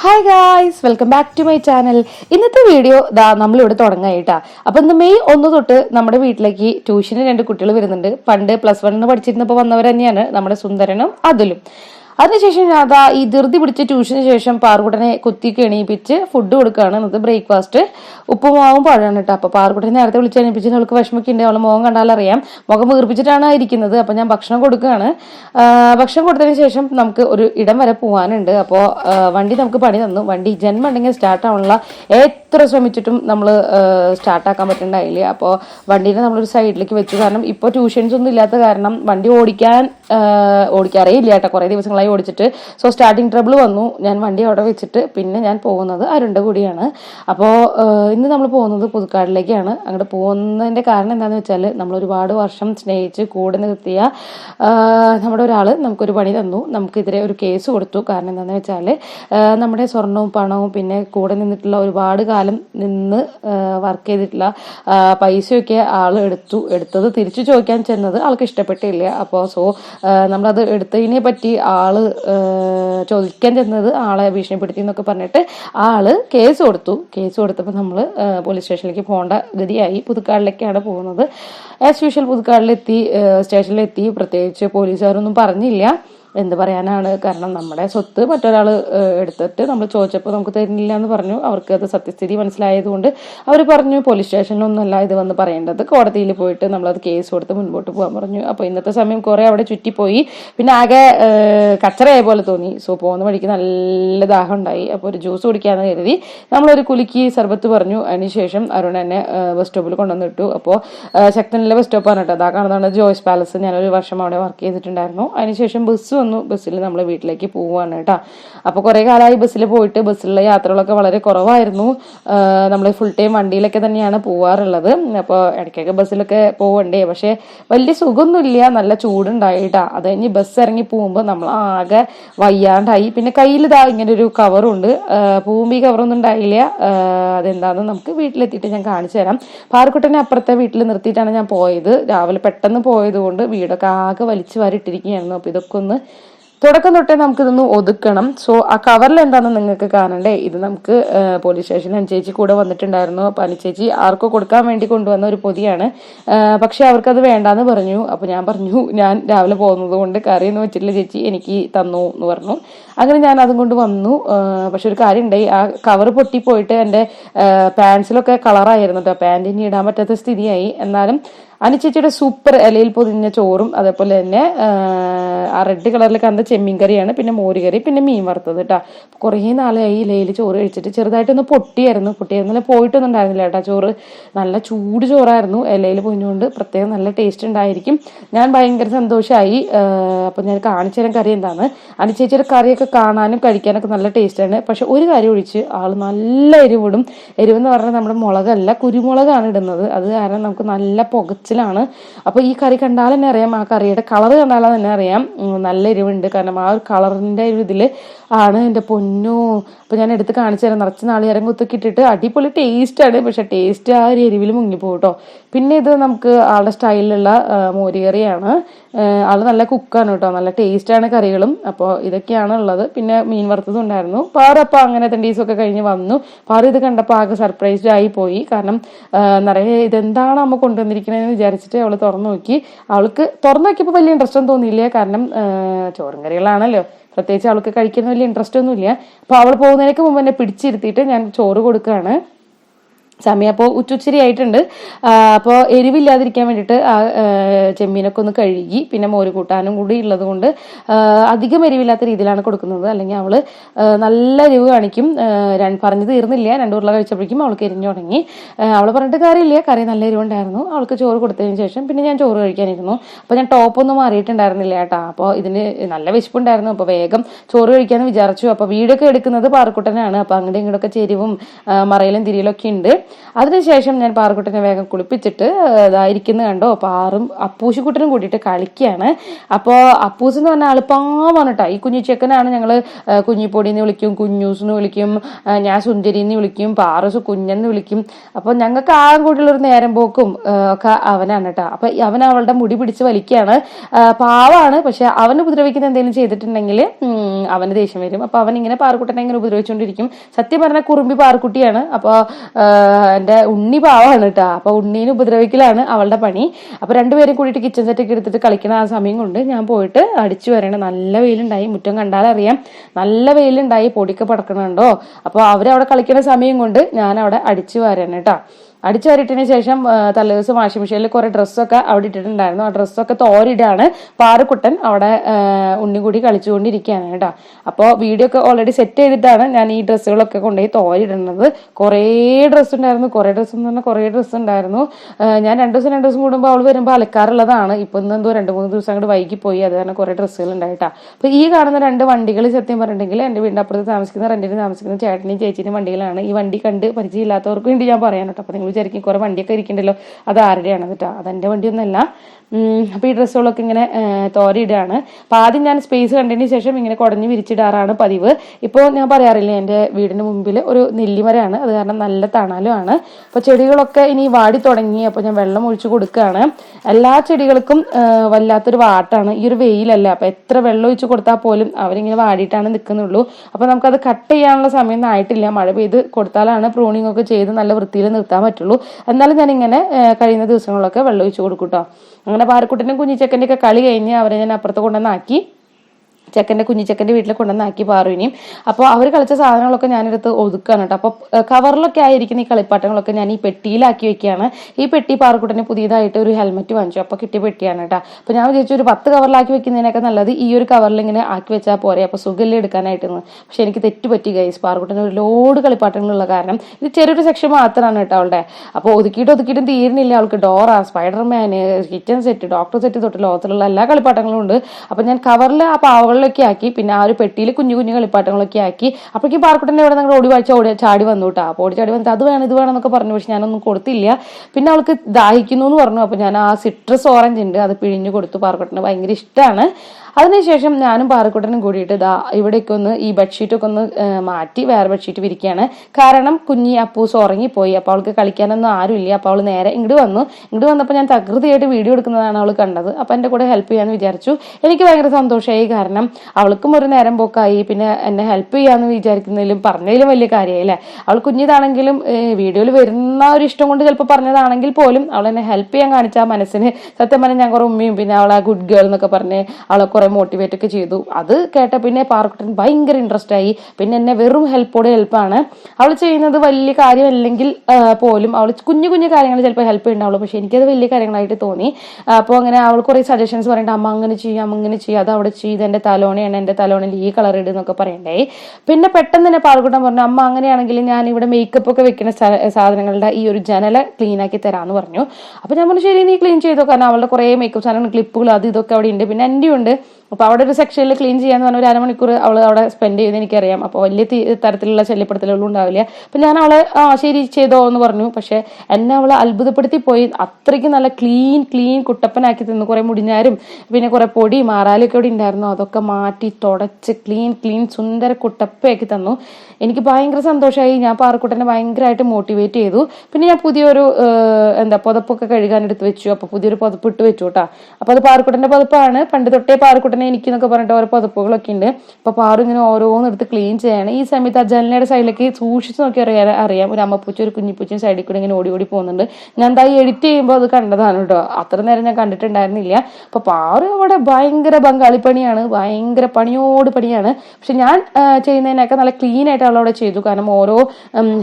Hi guys welcome back to my channel ഇന്നത്തെ video ദാ നമ്മളിവിടെ തുടങ്ങായിട്ടാ. അപ്പൊ ഇന്ന് മെയ് ഒന്ന് തൊട്ട് നമ്മുടെ വീട്ടിലേക്ക് ട്യൂഷന് രണ്ട് കുട്ടികൾ വരുന്നുണ്ട്. പണ്ട് പ്ലസ് വണ്ണിന് പഠിച്ചിരുന്നപ്പോൾ വന്നവർ തന്നെയാണ് നമ്മുടെ സുന്ദരനും അതുലും. അതിനുശേഷം അതാ ഈ ധൃതി പിടിച്ച ട്യൂഷന് ശേഷം പാർക്കുട്ടനെ കുത്തിക്ക് എണീപ്പിച്ച് ഫുഡ് കൊടുക്കുകയാണ്. ഇന്നത്തെ ബ്രേക്ക്ഫാസ്റ്റ് ഉപ്പുമാവും പഴമാണ് കേട്ടോ. അപ്പൊ പാർക്കുട്ടനെ നേരത്തെ വിളിച്ച് എണീപ്പിച്ച് അവൾക്ക് വിഷമൊക്കെ ഉണ്ട്. അവളെ മുഖം കണ്ടാൽ അറിയാം മുഖം വീർപ്പിച്ചിട്ടാണ് ഇരിക്കുന്നത്. അപ്പൊ ഞാൻ ഭക്ഷണം കൊടുക്കുകയാണ്. ഭക്ഷണം കൊടുത്തതിന് ശേഷം നമുക്ക് ഒരു ഇടം വരെ പോകാനുണ്ട് അപ്പോൾ വണ്ടി നമുക്ക് പണി തന്നു. വണ്ടി ജന്മം ഉണ്ടെങ്കിൽ സ്റ്റാർട്ട് ആവാനുള്ള എത്ര ശ്രമിച്ചിട്ടും നമ്മൾ സ്റ്റാർട്ടാക്കാൻ പറ്റുന്നുണ്ടായില്ല അപ്പോൾ വണ്ടീനെ നമ്മളൊരു സൈഡിലേക്ക് വെച്ചു. കാരണം ഇപ്പോൾ ട്യൂഷൻസ് ഒന്നും ഇല്ലാത്ത കാരണം വണ്ടി ഓടിക്കാൻ ഓടിക്കാൻ ഇല്ല കേട്ടോ. കുറേ ദിവസങ്ങളായി ഓടിച്ചിട്ട്. സോ സ്റ്റാർട്ടിങ് ട്രബിൾ വന്നു. ഞാൻ വണ്ടി അവിടെ വെച്ചിട്ട് പിന്നെ ഞാൻ പോകുന്നത് അരുണ്ട കൂടിയാണ്. അപ്പോൾ ഇന്ന് നമ്മൾ പോകുന്നത് പുതുക്കാടിലേക്കാണ്. അങ്ങോട്ട് പോകുന്നതിന്റെ കാരണം എന്താണെന്ന് വെച്ചാൽ നമ്മൾ ഒരുപാട് വർഷം സ്നേഹിച്ച് കൂടെ നിർത്തിയ നമ്മുടെ ഒരാൾ നമുക്കൊരു പണി തന്നു. നമുക്കെതിരെ ഒരു കേസ് കൊടുത്തു. കാരണം എന്താണെന്ന് വെച്ചാൽ നമ്മുടെ സ്വർണവും പണവും പിന്നെ കൂടെ നിന്നിട്ടുള്ള ഒരുപാട് കാലം നിന്ന് വർക്ക് ചെയ്തിട്ടുള്ള പൈസയൊക്കെ ആൾ എടുത്തു. എടുത്തത് തിരിച്ചു ചോദിക്കാൻ ചെന്നത് ആൾക്ക് ഇഷ്ടപ്പെട്ടില്ല. അപ്പോൾ സോ നമ്മളത് എടുത്തതിനെ പറ്റി ആൾ ചോദിക്കാൻ ചെന്നത് ആളെ ഭീഷണിപ്പെടുത്തി എന്നൊക്കെ പറഞ്ഞിട്ട് ആൾ കേസ് കൊടുത്തു. കേസ് കൊടുത്തപ്പോൾ നമ്മൾ പോലീസ് സ്റ്റേഷനിലേക്ക് പോകേണ്ട ഗതിയായി പുതുക്കാടിലേക്കാണ് പോകുന്നത്. ആസ് യൂഷ്വൽ പുതുക്കാടിലെത്തി സ്റ്റേഷനിലെത്തി പ്രത്യേകിച്ച് പോലീസുകാരൊന്നും പറഞ്ഞില്ല. എന്ത് പറയാനാണ്? കാരണം നമ്മുടെ സ്വത്ത് മറ്റൊരാൾ എടുത്തിട്ട് നമ്മൾ ചോദിച്ചപ്പോൾ നമുക്ക് തരുന്നില്ല എന്ന് പറഞ്ഞു. അവർക്ക് അത് സത്യസ്ഥിതി മനസ്സിലായതുകൊണ്ട് അവർ പറഞ്ഞു പോലീസ് സ്റ്റേഷനിലൊന്നുമല്ല ഇത് വന്ന് പറയേണ്ടത്. കോടതിയിൽ പോയിട്ട് നമ്മളത് കേസ് കൊടുത്ത് മുൻപോട്ട് പോകാൻ പറഞ്ഞു. അപ്പോൾ ഇന്നത്തെ സമയം കുറേ അവിടെ ചുറ്റിപ്പോയി. പിന്നെ ആകെ കച്ചറയായ പോലെ തോന്നി. സോ പോകുന്ന വഴിക്ക് നല്ല ദാഹം ഉണ്ടായി. അപ്പോൾ ഒരു ജ്യൂസ് കുടിക്കാമെന്ന് കരുതി നമ്മളൊരു കുലുക്കി സർബത്ത് പറഞ്ഞു. അതിനുശേഷം അരുൺ എന്നെ ബസ് സ്റ്റോപ്പിൽ കൊണ്ടുവന്നിട്ടു. അപ്പോൾ ശക്തനിലെ ബസ് സ്റ്റോപ്പാണ് കേട്ടോ. അതാ കാണുന്നതാണ് ജോയ്സ് പാലസ്. ഞാനൊരു വർഷം അവിടെ വർക്ക് ചെയ്തിട്ടുണ്ടായിരുന്നു. അതിനുശേഷം ബസ് വന്നു ബസ്സിൽ നമ്മൾ വീട്ടിലേക്ക് പോവുകയാണ് കേട്ടോ. അപ്പോൾ കുറേ കാലമായി ബസ്സിൽ പോയിട്ട് ബസ്സിലുള്ള യാത്രകളൊക്കെ വളരെ കുറവായിരുന്നു. നമ്മൾ ഫുൾ ടൈം വണ്ടിയിലൊക്കെ തന്നെയാണ് പോവാറുള്ളത്. അപ്പോൾ ഇടയ്ക്കൊക്കെ ബസ്സിലൊക്കെ പോവണ്ടേ? പക്ഷേ വലിയ സുഖമൊന്നുമില്ല. നല്ല ചൂടുണ്ടായിട്ടാ അത് കഴിഞ്ഞ് ബസ് ഇറങ്ങി പോകുമ്പോൾ നമ്മൾ ആകെ വയ്യാണ്ടായി. പിന്നെ കയ്യിൽ ഇതാ ഇങ്ങനെ ഒരു കവറുണ്ട് പോകുമ്പോൾ ഈ കവറൊന്നും ഉണ്ടായില്ല. അതെന്താണെന്ന് നമുക്ക് വീട്ടിലെത്തിയിട്ട് ഞാൻ കാണിച്ചു തരാം. പാർക്കുട്ടനെ അപ്പുറത്തെ വീട്ടിൽ നിർത്തിയിട്ടാണ് ഞാൻ പോയത്. രാവിലെ പെട്ടെന്ന് പോയത് കൊണ്ട് വീടൊക്കെ ആകെ വലിച്ചു വാരിട്ടിരിക്കുകയായിരുന്നു അപ്പോൾ ഇതൊക്കെ ഒന്ന് തുടക്കം തൊട്ടേ നമുക്കിതൊന്ന് ഒതുക്കണം. സോ ആ കവറിൽ എന്താണെന്ന് നിങ്ങൾക്ക് കാണണ്ടേ? ഇത് നമുക്ക് പോലീസ് സ്റ്റേഷനിൽ അനുചേച്ചി കൂടെ വന്നിട്ടുണ്ടായിരുന്നു. അപ്പോൾ അനുചേച്ചി ആർക്കോ കൊടുക്കാൻ വേണ്ടി കൊണ്ടുവന്ന ഒരു പൊതിയാണ്. പക്ഷേ പക്ഷെ അവർക്കത് വേണ്ടാന്ന് പറഞ്ഞു. അപ്പോൾ ഞാൻ പറഞ്ഞു ഞാൻ രാവിലെ പോകുന്നത് കൊണ്ട് കറിയൊന്നും വെച്ചിട്ടില്ല ചേച്ചി. എനിക്ക് തന്നു എന്ന് പറഞ്ഞു. അങ്ങനെ ഞാൻ അതും കൊണ്ട് വന്നു. പക്ഷെ ഒരു കാര്യം ഉണ്ടായി ആ കവർ പൊട്ടിപ്പോയിട്ട് എന്റെ പാൻസിലൊക്കെ കളറായിരുന്നു കേട്ടോ പാന്റ് ഇനി ഇടാൻ പറ്റാത്ത സ്ഥിതിയായി. എന്നാലും അനുചേച്ചിയുടെ സൂപ്പർ ഇലയിൽ പൊതിഞ്ഞ ചോറും അതേപോലെ തന്നെ ആ, റെഡ് കളറിൽ കണ്ട ചെമ്മീൻ കറിയാണ് പിന്നെ മോരുകറി പിന്നെ മീൻ വറുത്തത് കേട്ടോ കുറേ നാളായി ഇലയിൽ ചോറ് കഴിച്ചിട്ട്. ചെറുതായിട്ടൊന്ന് പൊട്ടിയായിരുന്നു. പൊട്ടിയായിരുന്നില്ല പോയിട്ടൊന്നും ഉണ്ടായിരുന്നില്ല കേട്ടോ ചോറ്. നല്ല ചൂട് ചോറായിരുന്നു ഇലയിൽ പൊതിഞ്ഞുകൊണ്ട്. പ്രത്യേകം നല്ല ടേസ്റ്റ് ഉണ്ടായിരിക്കും. ഞാൻ ഭയങ്കര സന്തോഷമായി അപ്പോൾ ഞാൻ കാണിച്ചു തരാൻ കറി എന്താണ് അനുചേച്ചിയുടെ കറിയൊക്കെ കാണാനും കഴിക്കാനൊക്കെ നല്ല ടേസ്റ്റാണ്. പക്ഷെ ഒരു കാര്യം ഒഴിച്ച് ആൾ നല്ല എരിവിടും. എരിവെന്ന് പറഞ്ഞാൽ നമ്മുടെ മുളകല്ല കുരുമുളകാണ് ഇടുന്നത്. അത് കാരണം നമുക്ക് നല്ല പുകച്ചിലാണ്. അപ്പോൾ ഈ കറി കണ്ടാൽ തന്നെ അറിയാം ആ കറിയുടെ കളർ കണ്ടാൽ തന്നെ അറിയാം. നല്ല എരിവുണ്ട്. കാരണം ആ ഒരു കളറിന്റെ ഒരു ഇതിൽ ആണ് എന്റെ പൊന്നു. അപ്പോൾ ഞാൻ എടുത്ത് കാണിച്ചു തരാം. നിറച്ച് നാളികേരം കുത്തൊക്കെ ഇട്ടിട്ട് അടിപൊളി ടേസ്റ്റാണ്. പക്ഷെ ടേസ്റ്റ് ആ ഒരു എരിവിൽ മുങ്ങിപ്പോകും കേട്ടോ. പിന്നെ ഇത് നമുക്ക് ആളുടെ സ്റ്റൈലിലുള്ള മോരുകറിയാണ്. ആൾ നല്ല കുക്കാണ് കേട്ടോ. നല്ല ടേസ്റ്റാണ് കറികളും. അപ്പോൾ ഇതൊക്കെയാണ് ഉള്ളത്. പിന്നെ മീൻ വറുത്തതും ഉണ്ടായിരുന്നു. പാറ് അപ്പോൾ അങ്ങനെ തെണ്ടീസൊക്കെ കഴിഞ്ഞ് വന്നു. പാറ ഇത് കണ്ടപ്പോൾ ആകെ സർപ്രൈസ്ഡ് ആയി പോയി. കാരണം നിറയെ ഇതെന്താണ് അമ്മ കൊണ്ടുവന്നിരിക്കണതെന്ന് വിചാരിച്ചിട്ട് അവൾ തുറന്നു നോക്കി. അവൾക്ക് തുറന്നു നോക്കിയപ്പോൾ വലിയ ഇൻട്രസ്റ്റ് ഒന്നും തോന്നിയില്ല. കാരണം ചോറും കറികളാണല്ലോ. പ്രത്യേകിച്ച് അവൾക്ക് കഴിക്കുന്ന വലിയ ഇൻട്രസ്റ്റ് ഒന്നുമില്ല. അപ്പോൾ അവൾ പോകുന്നതിനൊക്കെ മുമ്പ് എന്നെ പിടിച്ചിരുത്തിയിട്ട് ഞാൻ ചോറ് കൊടുക്കുകയാണ്. സമയം. അപ്പോൾ ഉച്ചുച്ചിരി ആയിട്ടുണ്ട്. അപ്പോൾ എരിവില്ലാതിരിക്കാൻ വേണ്ടിയിട്ട് ആ ചെമ്മീനൊക്കെ ഒന്ന് കഴുകി പിന്നെ മോര് കൂട്ടാനും കൂടി ഉള്ളത് കൊണ്ട് അധികം എരിവില്ലാത്ത രീതിയിലാണ് കൊടുക്കുന്നത്. അല്ലെങ്കിൽ അവൾ നല്ല എരിവ് കാണിക്കും. പറഞ്ഞു തീർന്നില്ല. രണ്ട് ഉരുള കഴിച്ചപ്പോഴേക്കും അവൾക്ക് എരിഞ്ഞു തുടങ്ങി അവൾ പറഞ്ഞിട്ട് കാര്യമില്ല. കറി നല്ല എരിവുണ്ടായിരുന്നു. അവൾക്ക് ചോറ് കൊടുത്തതിന് ശേഷം പിന്നെ ഞാൻ ചോറ് കഴിക്കാനിരുന്നു. അപ്പോൾ ഞാൻ ടോപ്പൊന്നും മാറിയിട്ടുണ്ടായിരുന്നില്ല കേട്ടോ. അപ്പോൾ ഇതിന് നല്ല വിശപ്പുണ്ടായിരുന്നു. അപ്പോൾ വേഗം ചോറ് കഴിക്കാമെന്ന് വിചാരിച്ചു. അപ്പോൾ വീടൊക്കെ എടുക്കുന്നത് പാറക്കുട്ടനാണ്. അപ്പോൾ അങ്ങോട്ടും ഇങ്ങോട്ടൊക്കെ ചെരിവും മറയിലും തിരിയലൊക്കെ ഉണ്ട്. അതിനുശേഷം ഞാൻ പാറുക്കുട്ടനെ വേഗം കുളിപ്പിച്ചിട്ട് ഇതായിരിക്കുന്നത് കണ്ടോ? പാറും അപ്പൂശിക്കുട്ടനും കൂട്ടിയിട്ട് കളിക്കുകയാണ്. അപ്പോൾ അപ്പൂസ് എന്ന് പറഞ്ഞാൽ ആൾ പാവാണ് കേട്ടോ ഈ കുഞ്ഞിച്ചക്കനാണ് ഞങ്ങൾ കുഞ്ഞിപ്പൊടി എന്ന് വിളിക്കും കുഞ്ഞൂസ് എന്ന് വിളിക്കും ഞാൻ സുന്ദരി എന്ന് വിളിക്കും പാറസ് കുഞ്ഞെന്ന് വിളിക്കും. അപ്പോൾ ഞങ്ങൾക്ക് ആകെ കൂടിയുള്ളൊരു നേരം പോക്കും ഒക്കെ അവനാണ് കേട്ടോ അപ്പം അവൻ അവളുടെ മുടി പിടിച്ച് വലിക്കുകയാണ്. പാവാണ് പക്ഷെ അവന് ഉപദ്രവിക്കുന്ന എന്തെങ്കിലും ചെയ്തിട്ടുണ്ടെങ്കിൽ അവന് ദേഷ്യം വരും. അപ്പോൾ അവൻ ഇങ്ങനെ പാറക്കുട്ടനെ ഇങ്ങനെ ഉപദ്രവിച്ചുകൊണ്ടിരിക്കും സത്യം പറഞ്ഞാൽ കുറുമ്പി പാറക്കുട്ടിയാണ് അപ്പൊ എന്റെ ഉണ്ണി പാവാണ് കേട്ടോ. അപ്പൊ ഉണ്ണീനെ ഉപദ്രവിക്കലാണ് അവളുടെ പണി. അപ്പൊ രണ്ടുപേരും കൂടിയിട്ട് കിച്ചൺ സെറ്റൊക്കെ എടുത്തിട്ട് കളിക്കണ ആ സമയം കൊണ്ട് ഞാൻ പോയിട്ട് അടിച്ചു വരണം. നല്ല വെയിലുണ്ടായി. മുറ്റം കണ്ടാലറിയാം. നല്ല വെയിലുണ്ടായി. പൊടിക്ക് പടക്കണുണ്ടോ? അപ്പൊ അവരവിടെ കളിക്കുന്ന സമയം കൊണ്ട് ഞാൻ അവിടെ അടിച്ചു വരണം കേട്ടോ. അടിച്ചു വരിട്ടതിന് ശേഷം തലേദിവസം വാഷിംഗ് മെഷീനിൽ കുറെ ഡ്രസ്സൊക്കെ അവിടെ ഇട്ടിട്ടുണ്ടായിരുന്നു. ആ ഡ്രസ്സൊക്കെ തോരിടാണ് പാറുക്കുട്ടൻ അവിടെ ഉണ്ണിക്കൂടി കളിച്ചുകൊണ്ടിരിക്കുകയാണ് കേട്ടോ. അപ്പോൾ വീഡിയോ ഒക്കെ ഓൾറെഡി സെറ്റ് ചെയ്തിട്ടാണ് ഞാൻ ഈ ഡ്രസ്സുകളൊക്കെ കൊണ്ടുപോയി തോരിടുന്നത്. കുറേ ഡ്രസ്സ് ഉണ്ടായിരുന്നു കുറേ ഡ്രസ്സ് എന്ന് പറഞ്ഞാൽ കുറേ ഡ്രസ്സ് ഉണ്ടായിരുന്നു. ഞാൻ രണ്ട് ദിവസം രണ്ട് ദിവസം കൂടുമ്പോൾ അവൾ വരുമ്പോൾ അലക്കാറുള്ളതാണ്. ഇപ്പം ഇന്ന് എന്തോ രണ്ട് മൂന്ന് ദിവസം അങ്ങോട്ട് വൈകി പോയി അത് കാരണം കുറേ ഡ്രസ്സുകൾ ഉണ്ടായിട്ടാ. അപ്പോൾ ഈ കാണുന്ന രണ്ട് വണ്ടികൾ സത്യം പറഞ്ഞിട്ടുണ്ടെങ്കിൽ എന്റെ വീടിന്റെ അപ്പുറത്ത് താമസിക്കുന്ന റെന്റിന് താമസിക്കുന്ന ചേട്ടനെയും ചേച്ചിയും വണ്ടികളാണ്. ഈ വണ്ടി കണ്ട് പരിചയമില്ലാത്തവർക്ക് വേണ്ടി ഞാൻ പറയാൻ കേട്ടോ. അപ്പൊ നിങ്ങൾ വിചാരിക്കും കുറെ വണ്ടിയൊക്കെ ഇരിക്കണ്ടല്ലോ. അത് ആരുടെയാണ് കേട്ടോ? അതെന്റെ വണ്ടിയൊന്നുമല്ല ഉം, അപ്പൊ ഈ ഡ്രസ്സുകളൊക്കെ ഇങ്ങനെ തോരയിടുകയാണ് അപ്പൊ ആദ്യം ഞാൻ സ്പേസ് കണ്ടതിന് ശേഷം ഇങ്ങനെ കുടഞ്ഞ് വിരിച്ചിടാറാണ് പതിവ്. ഇപ്പോൾ ഞാൻ പറയാറില്ലേ എന്റെ വീടിന് മുമ്പിൽ ഒരു നെല്ലിമരമാണ് അത് കാരണം നല്ല തണലുമാണ് അപ്പൊ ചെടികളൊക്കെ ഇനി വാടി തുടങ്ങി അപ്പൊ ഞാൻ വെള്ളം ഒഴിച്ചു കൊടുക്കുകയാണ്. എല്ലാ ചെടികൾക്കും വല്ലാത്തൊരു വാട്ടാണ്. ഈ ഒരു വെയിലല്ല. അപ്പൊ എത്ര വെള്ളം ഒഴിച്ചു കൊടുത്താൽ പോലും അവരിങ്ങനെ വാടിയിട്ടാണ് നിൽക്കുന്നുള്ളൂ. അപ്പൊ നമുക്കത് കട്ട് ചെയ്യാനുള്ള സമയം ഒന്നും ആയിട്ടില്ല. മഴ പെയ്ത് കൊടുത്താലാണ് പ്രൂണിംഗ് ഒക്കെ ചെയ്ത് നല്ല വൃത്തിയിൽ നിർത്താൻ പറ്റുള്ളൂ എന്നാലും ഞാൻ ഇങ്ങനെ കഴിയുന്ന ദിവസങ്ങളിലൊക്കെ വെള്ളം ഒഴിച്ചു കൊടുക്കും കേട്ടോ അങ്ങനെ പാറക്കുട്ടനും കുഞ്ഞിച്ചക്കന്റെ ഒക്കെ കളി കഴിഞ്ഞ് അവരെ ഞാൻ അപ്പുറത്ത് കൊണ്ടുവന്നാക്കി. ചെക്കന്റെ കുഞ്ഞിച്ചക്കന്റെ വീട്ടിൽ കൊണ്ടുവന്നാക്കി പാറുവിനെയും അപ്പോൾ അവർ കളിച്ച സാധനങ്ങളൊക്കെ ഞാനെടുത്ത് ഒതുക്കുകയാണ് കേട്ടോ. അപ്പോൾ കവറിലൊക്കെ ആയിരിക്കുന്ന ഈ കളിപ്പാട്ടങ്ങളൊക്കെ ഞാൻ ഈ പെട്ടിയിലാക്കി വെക്കുകയാണ് ഈ പെട്ടി പാറക്കുട്ടനെ പുതിയതായിട്ട് ഒരു ഹെൽമെറ്റ് വാങ്ങിച്ചു. അപ്പോൾ കിട്ടിയ പെട്ടിയാണ് കേട്ടോ. അപ്പോൾ ഞാൻ വിചാരിച്ചു ഒരു പത്ത് കവറിലാക്കി വെക്കുന്നതിനൊക്കെ നല്ലത് ഈ ഒരു കവറിൽ ഇങ്ങനെ ആക്കി വെച്ചാൽ പോരെ. അപ്പോൾ സുഖമില്ല എടുക്കാനായിട്ടെന്ന് പക്ഷെ എനിക്ക് തെറ്റുപറ്റി ഗൈസ് പാറക്കുട്ടന് ഒരു ലോഡ് കളിപ്പാട്ടങ്ങളുള്ള കാരണം ഇത് ചെറിയൊരു സെക്ഷൻ മാത്രമാണ് കേട്ടോ അവളുടെ. അപ്പോൾ ഒതുക്കിയിട്ട് ഒതുക്കിയിട്ടും തീരുന്നില്ല. അവൾക്ക് Dora Spiderman kitchen set doctor set തൊട്ട് ലോകത്തിലുള്ള എല്ലാ കളിപ്പാട്ടങ്ങളും ഉണ്ട്. അപ്പോൾ ഞാൻ കവറിൽ ആ പാവകളിലൊക്കെ ആക്കി പിന്നെ ആ ഒരു പെട്ടിയിൽ കുഞ്ഞു കുഞ്ഞു കളിപ്പാട്ടങ്ങളൊക്കെ ആക്കി. അപ്പോഴേക്കും പാർക്കുട്ടന്റെ ഇവിടെ നിങ്ങൾ ഓടി വായിച്ച ഓടി ചാടി വന്നു കേട്ടോ. അപ്പോൾ ഓടി ചാടി വന്നിട്ട് അത് വേണം ഇത് വേണം എന്നൊക്കെ പറഞ്ഞു. പക്ഷെ ഞാനൊന്നും കൊടുത്തില്ല. പിന്നെ അവൾക്ക് ദാഹിക്കുന്നു എന്ന് പറഞ്ഞു. അപ്പോൾ ഞാൻ ആ സിട്രസ് ഓറഞ്ച് ഉണ്ട് അത് പിഴിഞ്ഞു കൊടുത്തു പാർക്കുട്ടന് ഭയങ്കര ഇഷ്ടമാണ്. അതിനുശേഷം ഞാനും പാറക്കുട്ടനും കൂടിയിട്ട് ഇതാ ഇവിടേക്ക് ഒന്ന് ഈ ബെഡ്ഷീറ്റൊക്കെ ഒന്ന് മാറ്റി വേറെ ബെഡ്ഷീറ്റ് വിരിക്കുകയാണ് കാരണം കുഞ്ഞി അപ്പൂസ് ഉറങ്ങിപ്പോയി. അപ്പോൾ അവൾക്ക് കളിക്കാനൊന്നും ആരുമില്ല അപ്പോൾ അവൾ നേരെ ഇങ്ങോട്ട് വന്നു. ഇങ്ങോട്ട് വന്നപ്പോൾ ഞാൻ തകൃതിയായിട്ട് വീഡിയോ എടുക്കുന്നതാണ് അവൾ കണ്ടത്. അപ്പോൾ എന്റെ കൂടെ ഹെൽപ്പ് ചെയ്യാമെന്ന് വിചാരിച്ചു. എനിക്ക് ഭയങ്കര സന്തോഷമായി കാരണം അവൾക്കും ഒരു നേരം പോക്കായി. പിന്നെ എന്നെ ഹെൽപ്പ് ചെയ്യാമെന്ന് വിചാരിക്കുന്നതിലും പറഞ്ഞതിലും വലിയ കാര്യമായി അല്ലേ? അവൾ കുഞ്ഞിതാണെങ്കിലും വീഡിയോയിൽ വരുന്ന ഒരു ഇഷ്ടം കൊണ്ട് ചിലപ്പോൾ പറഞ്ഞതാണെങ്കിൽ പോലും അവൾ എന്നെ ഹെൽപ്പ് ചെയ്യാൻ കാണിച്ച ആ മനസ്സിന് സത്യം പറഞ്ഞാൽ ഞാൻ കുറേ ഉമ്മയും പിന്നെ അവളെ ഗുഡ് ഗേൾ എന്നൊക്കെ പറഞ്ഞ് അവളെ കുറെ മോട്ടിവേറ്റ് ഒക്കെ ചെയ്തു. അത് കേട്ട പിന്നെ പാർക്കുട്ടൻ ഭയങ്കര ഇൻട്രസ്റ്റ് ആയി. പിന്നെ എന്നെ വെറും ഹെൽപ്പോടെ ഹെൽപ്പാണ് അവൾ ചെയ്യുന്നത് വലിയ കാര്യമല്ലെങ്കിൽ പോലും അവൾ കുഞ്ഞു കുഞ്ഞു കാര്യങ്ങൾ ചിലപ്പോൾ ഹെൽപ്പ് ചെയ്യുന്നുണ്ടാവുള്ളൂ പക്ഷെ എനിക്കത് വലിയ കാര്യങ്ങളായിട്ട് തോന്നി. അപ്പോൾ അങ്ങനെ അവൾ കുറേ സജഷൻസ് പറയണ്ട അമ്മ അങ്ങനെ ചെയ്യാം അമ്മ ഇങ്ങനെ ചെയ്യാം. അത് അവിടെ ചെയ്ത് എന്റെ തലോണയാണ് എന്റെ തലോണയിൽ ഈ കളർ ഇടുന്നൊക്കെ പറയണ്ടേ. പിന്നെ പെട്ടെന്ന് തന്നെ പാർക്കുട്ടൻ പറഞ്ഞു അമ്മ അങ്ങനെയാണെങ്കിൽ ഞാൻ ഇവിടെ മേക്കപ്പ് ഒക്കെ വെക്കുന്ന സാധനങ്ങളുടെ ഈ ഒരു ജനല ക്ലീൻ ആക്കി തരാമെന്ന് പറഞ്ഞു. അപ്പോൾ ഞാൻ പറഞ്ഞു ശരി നീ ക്ലീൻ ചെയ്തോ. കാരണം അവളുടെ കുറേ മേക്കപ്പ് സാധനങ്ങൾ ക്ലിപ്പുകൾ അത് ഇതൊക്കെ അവിടെ ഉണ്ട് പിന്നെ എന്റെ ഉണ്ട്. അപ്പോൾ അവിടെ ഒരു സെക്ഷനിൽ ക്ലീൻ ചെയ്യാന്ന് പറഞ്ഞ ഒരു അരമണിക്കൂർ അവൾ അവിടെ സ്പെൻഡ് ചെയ്യുന്നത് എനിക്കറിയാം. അപ്പോൾ വലിയ തരത്തിലുള്ള ശല്യപ്പെടുത്തലുകളും ഉണ്ടാവില്ല. അപ്പം ഞാൻ അവളെ ആ ശരി ചെയ്തോ എന്ന് പറഞ്ഞു. പക്ഷെ എന്നെ അവളെ അത്ഭുതപ്പെടുത്തി പോയി. അത്രയ്ക്ക് നല്ല ക്ലീൻ ക്ലീൻ കുട്ടപ്പനാക്കി തന്നു. കുറേ മുടിഞ്ഞാരും പിന്നെ കുറേ പൊടി മാറാലൊക്കെ ഇവിടെ ഉണ്ടായിരുന്നു? അതൊക്കെ മാറ്റി തുടച്ച് ക്ലീൻ ക്ലീൻ സുന്ദര കുട്ടപ്പയാക്കി തന്നു. എനിക്ക് ഭയങ്കര സന്തോഷമായി ഞാൻ പാറക്കുട്ടനെ ഭയങ്കരമായിട്ട് മോട്ടിവേറ്റ് ചെയ്തു. പിന്നെ ഞാൻ പുതിയൊരു എന്താ പുതപ്പൊക്കെ കഴുകാൻ എടുത്ത് വെച്ചു. അപ്പോൾ പുതിയൊരു പുതപ്പ് ഇട്ട് വെച്ചു കേട്ടോ അപ്പോൾ അത് പാറക്കുട്ടന്റെ പുതപ്പാണ്. പണ്ട് തൊട്ടേ പാറക്കുട്ടനെ എനിക്ക് എന്നൊക്കെ പറഞ്ഞിട്ട് ഓരോ പുതപ്പുകളൊക്കെ ഉണ്ട് അപ്പോൾ പാറു ഇങ്ങനെ ഓരോന്നെടുത്ത് ക്ലീൻ ചെയ്യാണ്. ഈ സമയത്ത് ആ ജനലയുടെ സൈഡിലേക്ക് സൂക്ഷിച്ച് നോക്കി അറിയാൻ അറിയാം. ഒരു അമ്മപ്പൂച്ച ഒരു കുഞ്ഞിപ്പൂച്ചയും സൈഡിൽ കൂടി ഇങ്ങനെ ഓടി ഓടി പോകുന്നുണ്ട്. ഞാൻ എന്താ എഡിറ്റ് ചെയ്യുമ്പോൾ അത് കണ്ടതാണ് കേട്ടോ അത്ര നേരം ഞാൻ കണ്ടിട്ടുണ്ടായിരുന്നില്ല. അപ്പോൾ പാറു അവിടെ ഭയങ്കര ബംഗാളിപ്പണിയാണ്. ഭയങ്കര പണിയോട് പണിയാണ്. പക്ഷെ ഞാൻ ചെയ്യുന്നതിനൊക്കെ നല്ല ക്ലീൻ ആയിട്ട് അവളവിടെ ചെയ്തു. കാരണം ഓരോ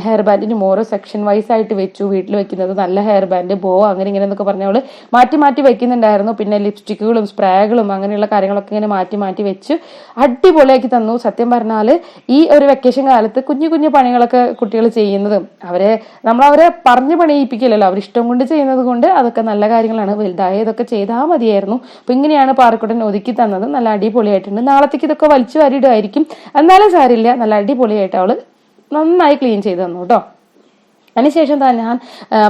ഹെയർ ബാൻഡിനും ഓരോ സെക്ഷൻ വൈസ് ആയിട്ട് വെച്ചു. വീട്ടിൽ വെക്കുന്നത് നല്ല ഹെയർ ബാൻഡ് ബോ അങ്ങനെ ഇങ്ങനെ എന്നൊക്കെ പറഞ്ഞ അവൾ മാറ്റി മാറ്റി വെക്കുന്നുണ്ടായിരുന്നു. പിന്നെ ലിപ്സ്റ്റിക്കുകളും സ്പ്രേകളും അങ്ങനെയുള്ള കാര്യങ്ങളൊക്കെ ഇങ്ങനെ മാറ്റി മാറ്റി വെച്ച്. അടിപൊളിയാക്കി തന്നു. സത്യം പറഞ്ഞാൽ ഈ ഒരു വെക്കേഷൻ കാലത്ത് കുഞ്ഞു കുഞ്ഞു പണികളൊക്കെ കുട്ടികൾ ചെയ്യുന്നത് അവരെ നമ്മൾ അവരെ പറഞ്ഞു പണിയിപ്പിക്കില്ലല്ലോ. ഇഷ്ടം കൊണ്ട് ചെയ്യുന്നത് കൊണ്ട് അതൊക്കെ നല്ല കാര്യങ്ങളാണ്. വലുതായ ഇതൊക്കെ ചെയ്താൽ മതിയായിരുന്നു. അപ്പൊ ഇങ്ങനെയാണ് പാറക്കുട്ടൻ ഒതുക്കി തന്നത്. നല്ല അടിപൊളിയായിട്ടുണ്ട്. നാളത്തേക്ക് ഇതൊക്കെ വലിച്ചു വാരിയിടുമായിരിക്കും എന്നാലും സാരില്ല നല്ല അടിപൊളിയായിട്ട് അവൾ നന്നായി ക്ലീൻ ചെയ്ത് തന്നു കേട്ടോ. അതിനുശേഷം തന്നെ ഞാൻ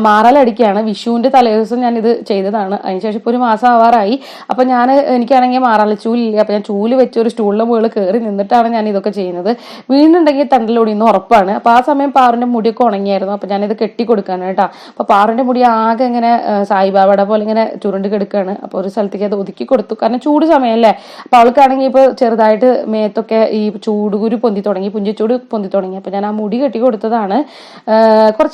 മാറലടിക്കുകയാണ്. വിഷുവിന്റെ തലേദിവസം ഞാൻ ഇത് ചെയ്തതാണ്. അതിനുശേഷം ഇപ്പോൾ ഒരു മാസം ആവാറായി. അപ്പോൾ ഞാൻ എനിക്കാണെങ്കിൽ മാറാല ചൂലില്ല. അപ്പോൾ ഞാൻ ചൂൽ വെച്ച് ഒരു സ്റ്റൂളിന്റെ മുകളിൽ കയറി നിന്നിട്ടാണ് ഞാൻ ഇതൊക്കെ ചെയ്യുന്നത്. വീണ്ടുണ്ടെങ്കിൽ തണ്ടലൊടിയുന്ന ഉറപ്പാണ്. അപ്പോൾ ആ സമയം പാറിന്റെ മുടിയൊക്കെ ഉണങ്ങിയായിരുന്നു. അപ്പം ഞാനിത് കെട്ടി. കൊടുക്കാനാണ് അപ്പൊ പാറിന്റെ മുടി ആകെ ഇങ്ങനെ സായിബാബയുടെ പോലെ ഇങ്ങനെ ചുരുണ്ട് കിടക്കുകയാണ് അപ്പോൾ ഒരു സ്ഥലത്തേക്ക് അത് ഒതുക്കി കൊടുത്തു. കാരണം ചൂട് സമയമല്ലേ? അപ്പോൾ അവൾക്കാണെങ്കിൽ ഇപ്പോൾ ചെറുതായിട്ട് മേത്തൊക്കെ ഈ ചൂടുകുരു പൊന്തി തുടങ്ങി പുഞ്ചിച്ചൂട് പൊന്തി തുടങ്ങി. അപ്പോൾ ഞാൻ ആ മുടി കെട്ടി കൊടുത്തതാണ് ആ,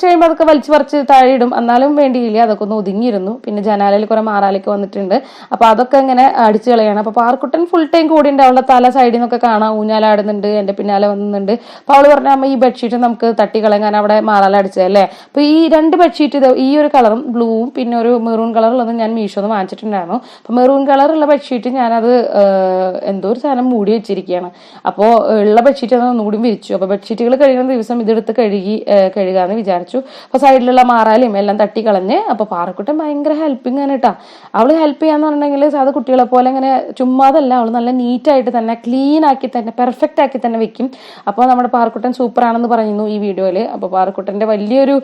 കുറച്ച് കഴിയുമ്പോൾ അതൊക്കെ വലിച്ചു പറിച്ച് താഴെയിടും എന്നാലും വേണ്ടിയില്ല അതൊക്കെ ഒന്ന് ഒതുങ്ങിയിരുന്നു. പിന്നെ ജനാലയിൽ കുറെ മാറാലൊക്കെ വന്നിട്ടുണ്ട്. അപ്പൊ അതൊക്കെ ഇങ്ങനെ അടിച്ചു കളയാണ്. അപ്പൊ പാർക്കുട്ടൻ ഫുൾ ടൈം കൂടി ഉണ്ട്. അവളുടെ തല സൈഡിൽ നിന്നൊക്കെ കാണാം. ഊഞ്ഞാലാടുന്നുണ്ട് എന്റെ പിന്നാലെ വന്നിട്ടുണ്ട്. അപ്പൊ അവൾ പറഞ്ഞ അമ്മ ഈ ബെഡ്ഷീറ്റ് നമുക്ക് തട്ടി കളയാൻ അവിടെ മാറാല അടിച്ചതല്ലേ അപ്പൊ ഈ രണ്ട് ബെഡ്ഷീറ്റ് ഇത് ഈ ഒരു കളറും ബ്ലൂവും പിന്നെ ഒരു മെറൂൺ കളറുള്ളതും ഞാൻ മീഷോന്ന് വാങ്ങിച്ചിട്ടുണ്ടായിരുന്നു. അപ്പൊ മെറൂൺ കളറുള്ള ബെഡ്ഷീറ്റ് ഞാനത് എന്തോ ഒരു സാധനം മൂടി വെച്ചിരിക്കുകയാണ്. അപ്പോൾ ഉള്ള ബെഡ്ഷീറ്റ് ഒന്ന് ഒന്നുകൂടി വിരിച്ചു. അപ്പോൾ ബെഡ്ഷീറ്റുകൾ കഴിയുന്ന ദിവസം ഇതെടുത്ത് കഴുകി കഴുകാന്ന് കഴുകാന്ന് വിചാരിച്ചു. അപ്പോൾ സൈഡിലുള്ള മാറാലയും എല്ലാം തട്ടിക്കളഞ്ഞ് അപ്പോൾ പാറക്കുട്ടൻ ഭയങ്കര ഹെൽപ്പിംഗ് ആണ് കേട്ടോ അവൾ ഹെൽപ്പ് ചെയ്യാന്ന് പറഞ്ഞിട്ടുണ്ടെങ്കിൽ സാധ കുട്ടികളെ പോലെ ഇങ്ങനെ ചുമ്മാതല്ല അവൾ നല്ല നീറ്റായിട്ട് തന്നെ ക്ലീൻ ആക്കി തന്നെ പെർഫെക്റ്റ് ആക്കി തന്നെ വെക്കും. അപ്പോൾ നമ്മുടെ പാറക്കുട്ടൻ സൂപ്പർ ആണെന്ന് പറയുന്നു ഈ വീഡിയോയിൽ അപ്പോൾ പാറക്കുട്ടന്റെ വലിയൊരു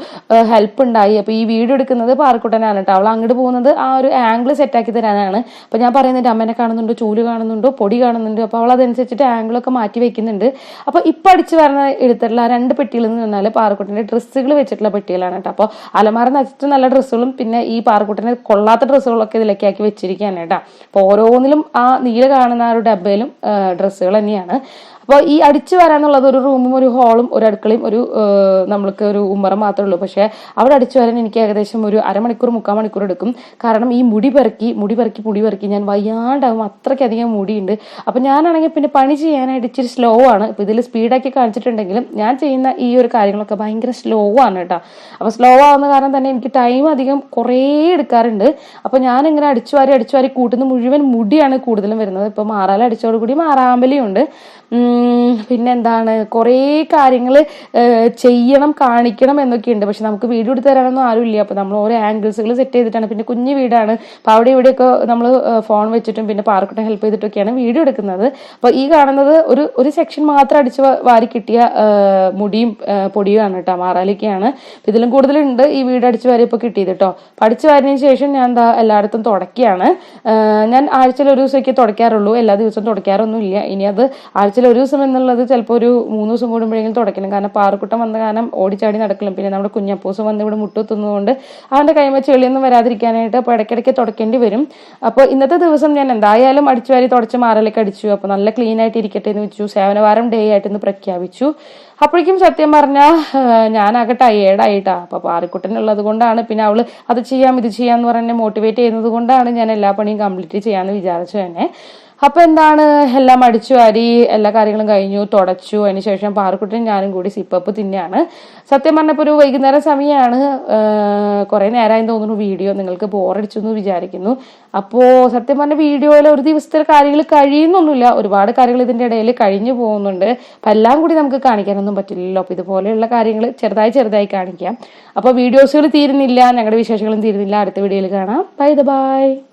ഹെൽപ്പ് ഉണ്ടായി. അപ്പോൾ ഈ വീഡിയോ എടുക്കുന്നത് പാറക്കുട്ടനാണ് കേട്ടോ അവൾ അങ്ങോട്ട് പോകുന്നത് ആ ഒരു ആംഗിൾ സെറ്റ് ആക്കി തരാനാണ്. അപ്പോൾ ഞാൻ പറയുന്നുണ്ട് അമ്മനെ കാണുന്നുണ്ടോ ചൂൽ കാണുന്നുണ്ടോ പൊടി കാണുന്നുണ്ടോ. അപ്പോൾ അവൾ അതനുസരിച്ചിട്ട് ആംഗിളൊക്കെ മാറ്റി വെക്കുന്നുണ്ട്. അപ്പോൾ ഇപ്പം അടിച്ച് വരുന്ന എടുത്തിട്ടുള്ള ആ രണ്ട് പെട്ടികളിൽ നിന്ന് പാറക്കുട്ടന്റെ ഡ്രസ്സുകൾ വെച്ചിട്ടുള്ള പെട്ടികളാണ് കേട്ടോ. അപ്പോൾ അലമാര നച്ചിട്ട് നല്ല ഡ്രസ്സുകളും പിന്നെ ഈ പാറക്കുട്ടനെ കൊള്ളാത്ത ഡ്രസ്സുകളൊക്കെ ഇതിലേക്ക് ആക്കി വെച്ചിരിക്കുകയാണ് കേട്ടോ. അപ്പോൾ ഓരോന്നിലും ആ നീല കാണുന്ന ആ ഒരു ഡബയിലും ഡ്രസ്സുകൾ തന്നെയാണ്. അപ്പോൾ ഈ അടിച്ചു വരാന്നുള്ളത് ഒരു റൂമും ഒരു ഹാളും ഒരു അടുക്കളയും ഒരു നമ്മൾക്ക് ഒരു ഉമ്മറ മാത്രമേ ഉള്ളൂ. പക്ഷേ അവിടെ അടിച്ചു വരാൻ എനിക്ക് ഏകദേശം ഒരു അരമണിക്കൂർ മുക്കാൽ മണിക്കൂർ എടുക്കും. കാരണം ഈ മുടി പെറുക്കി മുടി പെറുക്കി മുടി പെറുക്കി ഞാൻ വയ്യാണ്ടാവും. അത്രയ്ക്കധികം മുടിയുണ്ട്. അപ്പം ഞാനാണെങ്കിൽ പിന്നെ പണി ചെയ്യാനായിട്ട് ഇച്ചിരി സ്ലോ ആണ്. ഇപ്പം ഇതിൽ സ്പീഡാക്കി കാണിച്ചിട്ടുണ്ടെങ്കിലും ഞാൻ ചെയ്യുന്ന ഈ ഒരു കാര്യങ്ങളൊക്കെ ഭയങ്കര സ്ലോ ആണ് കേട്ടോ. അപ്പോൾ സ്ലോ ആവുന്ന കാരണം തന്നെ എനിക്ക് ടൈം അധികം കുറേ എടുക്കാറുണ്ട്. അപ്പോൾ ഞാനിങ്ങനെ അടിച്ചു വാരി കൂട്ടുന്ന മുഴുവൻ മുടിയാണ് കൂടുതലും വരുന്നത്. ഇപ്പോൾ മാറാല അടിച്ചോടുകൂടി മാറാമ്പലിയുണ്ട്. പിന്നെന്താണ്? കുറേ കാര്യങ്ങൾ ചെയ്യണം കാണിക്കണം എന്നൊക്കെ ഉണ്ട് പക്ഷെ നമുക്ക് വീഡിയോ എടുത്ത് തരാനൊന്നും ആരുമില്ല. അപ്പോൾ നമ്മൾ ഓരോ ആംഗിൾസുകൾ സെറ്റ് ചെയ്തിട്ടാണ്. പിന്നെ കുഞ്ഞു വീടാണ്. അപ്പോൾ അവിടെ ഇവിടെയൊക്കെ നമ്മൾ ഫോൺ വെച്ചിട്ടും പിന്നെ പാർക്കിട്ട് ഹെൽപ്പ് ചെയ്തിട്ടൊക്കെയാണ് വീഡിയോ എടുക്കുന്നത്. അപ്പോൾ ഈ കാണുന്നത് ഒരു ഒരു സെക്ഷൻ മാത്രം അടിച്ച് വാരി കിട്ടിയ മുടിയും പൊടിയുമാണ് കേട്ടോ മാറാലിക്കയാണ്. അപ്പോൾ ഇതിലും കൂടുതലുണ്ട് ഈ വീട് അടിച്ച് വാരി ഇപ്പോൾ കിട്ടിയത് കേട്ടോ അടിച്ച് വാരിയതിന് ശേഷം ഞാൻ എന്താ എല്ലായിടത്തും തുടക്കുകയാണ് ഞാൻ ആഴ്ചയിൽ ഒരു ദിവസമൊക്കെ തുടയ്ക്കാറുള്ളൂ. എല്ലാ ദിവസവും തുടയ്ക്കാറൊന്നും ഇല്ല ഇനി അത് ആഴ്ചയിൽ ഒരു ദിവസം എന്നുള്ളത് ചിലപ്പോൾ ഒരു മൂന്ന് ദിവസം കൂടുമ്പോഴെങ്കിലും തുടയ്ക്കണം. കാരണം പാറക്കുട്ടം വന്ന കാരണം ഓടിച്ചാടി നടക്കണം പിന്നെ നമ്മുടെ കുഞ്ഞപ്പൂസം വന്ന് ഇവിടെ മുട്ടുത്തുന്നതുകൊണ്ട് അവന്റെ കൈമ ചെളിയൊന്നും വരാതിരിക്കാനായിട്ട് അപ്പോൾ ഇടയ്ക്കിടയ്ക്ക് തുടയ്ക്കേണ്ടി വരും. അപ്പോൾ ഇന്നത്തെ ദിവസം ഞാൻ എന്തായാലും അടിച്ചു വാരി തുടച്ച് മാറലൊക്കെ അടിച്ചു. അപ്പോൾ നല്ല ക്ലീൻ ആയിട്ട് ഇരിക്കട്ടെ എന്ന് വെച്ചു. സേവനവാരം ഡേ ആയിട്ട് ഇന്ന് പ്രഖ്യാപിച്ചു. അപ്പോഴേക്കും സത്യം പറഞ്ഞാൽ ഞാനാകെ ടയേർഡായിട്ടാ അപ്പോൾ പാറക്കുട്ടനുള്ളത് കൊണ്ടാണ് പിന്നെ അവൾ അത് ചെയ്യാം ഇത് ചെയ്യാമെന്ന് പറഞ്ഞ് മോട്ടിവേറ്റ് ചെയ്യുന്നത് കൊണ്ടാണ് ഞാൻ എല്ലാ പണിയും കംപ്ലീറ്റ് ചെയ്യാമെന്ന് വിചാരിച്ചു തന്നെ. അപ്പൊ എന്താണ്? എല്ലാം അടിച്ചു വാരി എല്ലാ കാര്യങ്ങളും കഴിഞ്ഞു തുടച്ചു. അതിന് ശേഷം പാറക്കുട്ടിയും ഞാനും കൂടി സിപ്പപ്പ് തിന്നെയാണ് സത്യം പറഞ്ഞപ്പോൾ ഒരു വൈകുന്നേരം സമയമാണ് കുറെ നേരമായി തോന്നുന്നു വീഡിയോ. നിങ്ങൾക്ക് ബോറടിച്ചു എന്ന് വിചാരിക്കുന്നു. അപ്പോൾ സത്യം പറഞ്ഞ വീഡിയോയിൽ ഒരു ദിവസത്തെ കാര്യങ്ങൾ കഴിയുന്നൊന്നുമില്ല. ഒരുപാട് കാര്യങ്ങൾ ഇതിന്റെ ഇടയിൽ കഴിഞ്ഞു പോകുന്നുണ്ട്. അപ്പം എല്ലാം കൂടി നമുക്ക് കാണിക്കാനൊന്നും പറ്റില്ലല്ലോ. അപ്പോൾ ഇതുപോലെയുള്ള കാര്യങ്ങൾ ചെറുതായി ചെറുതായി കാണിക്കാം. അപ്പോൾ വീഡിയോസുകൾ തീരുന്നില്ല. ഞങ്ങളുടെ വിശേഷങ്ങളും തീരുന്നില്ല. അടുത്ത വീഡിയോയിൽ കാണാം. By the by